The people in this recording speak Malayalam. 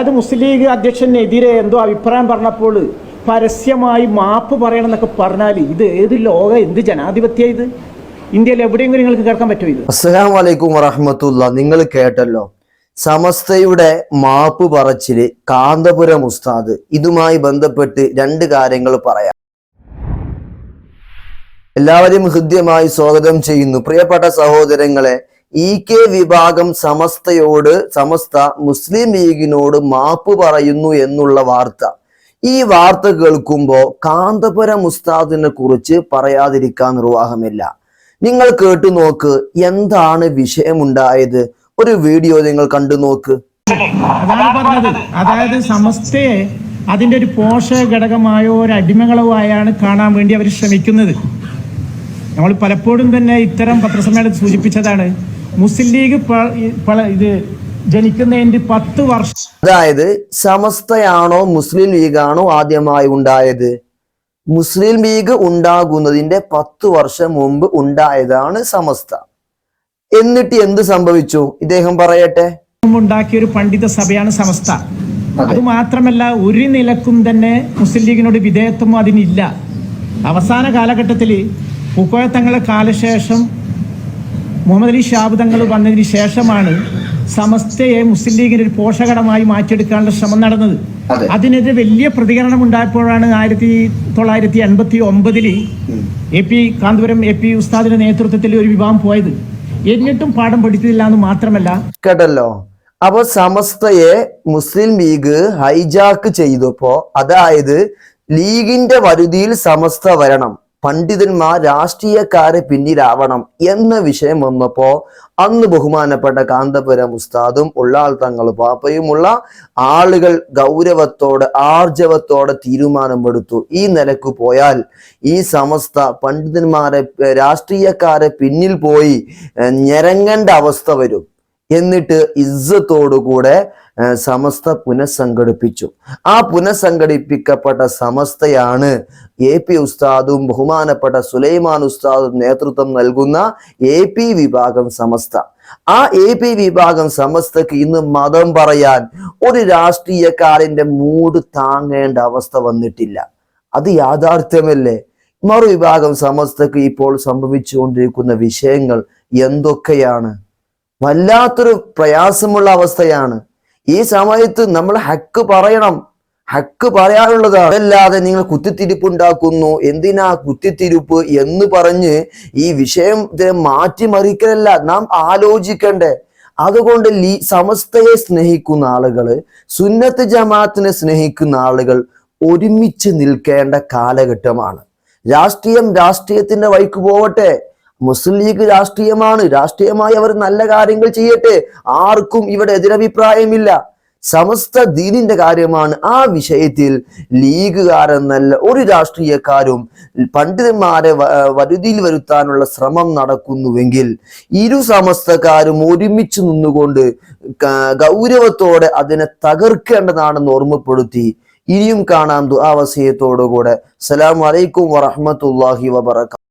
അതായത് മുസ്ലിം ലീഗ് അധ്യക്ഷനെതിരെ എന്തോ അഭിപ്രായം പറഞ്ഞപ്പോൾ പരസ്യമായി മാപ്പ് പറയണം എന്നൊക്കെ പറഞ്ഞാൽ ഇത് ഏത് ലോക എന്ത് ജനാധിപത്യ ഇത്? ഇന്ത്യയിൽ എവിടെയെങ്കിലും നിങ്ങൾക്ക് കേൾക്കാൻ പറ്റുമോ ഇത്? അസ്സാം വലൈക്കും വറഹമത്തുള്ള. നിങ്ങൾ കേട്ടല്ലോ. സമസ്തയുടെ മാപ്പ് പറച്ചിൽ കാന്തപുരം ഉസ്താദ് ഇതുമായി ബന്ധപ്പെട്ട് രണ്ട് കാര്യങ്ങൾ പറയാം. എല്ലാവരെയും ഹൃദ്യമായി സ്വാഗതം ചെയ്യുന്നു. പ്രിയപ്പെട്ട സഹോദരങ്ങളെ ഇ കെ വിഭാഗം സമസ്തയോട് സമസ്ത മുസ്ലിം ലീഗിനോട് മാപ്പ് പറയുന്നു എന്നുള്ള വാർത്ത. ഈ വാർത്ത കേൾക്കുമ്പോൾ കാന്തപുരം മുസ്താദിനെ കുറിച്ച് പറയാതിരിക്കാൻ നിർവാഹമില്ല. നിങ്ങൾ കേട്ടു നോക്ക് എന്താണ് വിഷയമുണ്ടായത്. ഒരു വീഡിയോ നിങ്ങൾ കണ്ടു നോക്ക്. അതാണ് പറഞ്ഞത്. അതായത് സമസ്തയെ അതിന്റെ ഒരു പോഷക ഘടകമായോ ഒരു അടിമകളോ ആയാണ് കാണാൻ വേണ്ടി അവർ ശ്രമിക്കുന്നത്. നമ്മൾ പലപ്പോഴും തന്നെ ഇത്തരം പത്രസമ്മേളനം സൂചിപ്പിച്ചതാണ്. മുസ്ലിം ലീഗ് ഇത് ജനിക്കുന്നതിന്റെ പത്ത് വർഷം അതായത് സമസ്തയാണോ മുസ്ലിം ലീഗാണോ ആദ്യമായി ഉണ്ടായത്? മുസ്ലിം ലീഗ് ഉണ്ടാകുന്നതിന്റെ പത്ത് വർഷം മുമ്പ് ഉണ്ടായതാണ് സമസ്ത. എന്നിട്ട് എന്ത് സംഭവിച്ചു? ഇദ്ദേഹം പറയട്ടെ. ഉണ്ടാക്കിയ ഒരു പണ്ഡിത സഭയാണ് സമസ്ത. അത്. മാത്രമല്ല ഒരു നിലക്കും തന്നെ മുസ്ലിം ലീഗിനോട് വിധേയത്വം അതിനില്ല. അവസാന കാലഘട്ടത്തിൽ പൂക്കോയ തങ്ങളുടെ കാലശേഷം മുഹമ്മദ് അലി ഷാബ് തങ്ങൾ വന്നതിന് ശേഷമാണ് സമസ്തയെ മുസ്ലിം ലീഗിന് ഒരു പോഷകടമായി മാറ്റിയെടുക്കാനുള്ള ശ്രമം നടന്നത്. അതെ. അതിനെതിരെ വലിയ പ്രതികരണം ഉണ്ടായപ്പോഴാണ് ആയിരത്തി തൊള്ളായിരത്തി എൺപത്തി ഒമ്പതിൽ A P Kanthapuram A P ഉസ്താദിന്റെ നേതൃത്വത്തിൽ ഒരു വിവാഹം പോയത്. എന്നിട്ടും പാഠം പഠിച്ചില്ല എന്ന് മാത്രമല്ല കേട്ടല്ലോ. അപ്പൊ സമസ്തയെ മുസ്ലിം ലീഗ് ഹൈജാക്ക് ചെയ്തപ്പോ അതായത് ലീഗിന്റെ വരുതിയിൽ സമസ്ത വരണം. പണ്ഡിതന്മാർ രാഷ്ട്രീയക്കാരെ പിന്നിലാവണം എന്ന വിഷയം വന്നപ്പോ അന്ന് ബഹുമാനപ്പെട്ട കാന്തപുരം ഉസ്താദും ഉള്ളാൾ തങ്ങൾ പാപ്പയുമുള്ള ആളുകൾ ഗൗരവത്തോടെ ആർജവത്തോടെ തീരുമാനമെടുത്തു. ഈ നിലയ്ക്ക് പോയാൽ ഈ സമസ്ത പണ്ഡിതന്മാരെ രാഷ്ട്രീയക്കാരെ പിന്നിൽ പോയി ഞെരങ്ങേണ്ട അവസ്ഥ വരും. എന്നിട്ട് ഇസ്സത്തോടുകൂടെ സമസ്ത പുനഃസംഘടിപ്പിച്ചു. ആ പുനഃസംഘടിപ്പിക്കപ്പെട്ട സമസ്തയാണ് എ പി ഉസ്താദും ബഹുമാനപ്പെട്ട സുലൈമാൻ ഉസ്താദും നേതൃത്വം നൽകുന്ന എ പി വിഭാഗം സമസ്ത. ആ എ പി വിഭാഗം സമസ്തക്ക് ഇന്ന് മതം പറയാൻ ഒരു രാഷ്ട്രീയക്കാരന്റെ മൂട് താങ്ങേണ്ട അവസ്ഥ വന്നിട്ടില്ല. അത് യാഥാർത്ഥ്യമല്ലേ? മറുവിഭാഗം സമസ്തക്ക് ഇപ്പോൾ സംഭവിച്ചുകൊണ്ടിരിക്കുന്ന വിഷയങ്ങൾ എന്തൊക്കെയാണ്? വല്ലാത്തൊരു പ്രയാസമുള്ള അവസ്ഥയാണ്. ഈ സമയത്ത് നമ്മൾ ഹക്ക് പറയണം. ഹക്ക് പറയാനുള്ളതാണ് അതല്ലാതെ നിങ്ങൾ കുത്തിത്തിരിപ്പുണ്ടാക്കുന്നു. എന്തിനാ കുത്തിത്തിരിപ്പ് എന്ന് പറഞ്ഞ് ഈ വിഷയം ഇതിനെ മാറ്റിമറിക്കലല്ല നാം ആലോചിക്കണ്ടേ. അതുകൊണ്ട് ലീ സമസ്തയെ സ്നേഹിക്കുന്ന ആളുകൾ സുന്നത്ത് ജമാഅത്തിനെ സ്നേഹിക്കുന്ന ആളുകൾ ഒരുമിച്ച് നിൽക്കേണ്ട കാലഘട്ടമാണ്. രാഷ്ട്രീയം രാഷ്ട്രീയത്തിന്റെ വഴിക്ക് പോവട്ടെ. മുസ്ലിം ലീഗ് രാഷ്ട്രീയമാണ്. രാഷ്ട്രീയമായി അവർ നല്ല കാര്യങ്ങൾ ചെയ്യട്ടെ. ആർക്കും ഇവിടെ എതിരഭിപ്രായമില്ല. സമസ്ത ദീനിന്റെ കാര്യമാണ് ആ വിഷയത്തിൽ ലീഗുകാരെന്നല്ല ഒരു രാഷ്ട്രീയക്കാരും പണ്ഡിതന്മാരെ വ- വരുതിയിൽ വരുത്താനുള്ള ശ്രമം നടക്കുന്നുവെങ്കിൽ ഇരു സമസ്തക്കാരും ഒരുമിച്ച് നിന്നുകൊണ്ട് ഗൗരവത്തോടെ അതിനെ തകർക്കേണ്ടതാണെന്ന് ഓർമ്മപ്പെടുത്തി ഇനിയും കാണാം ദുആവസയത്തോടുകൂടെ സലാം വലൈക്കും വറഹ്മത്തുള്ളാഹി വബറകാതുഹു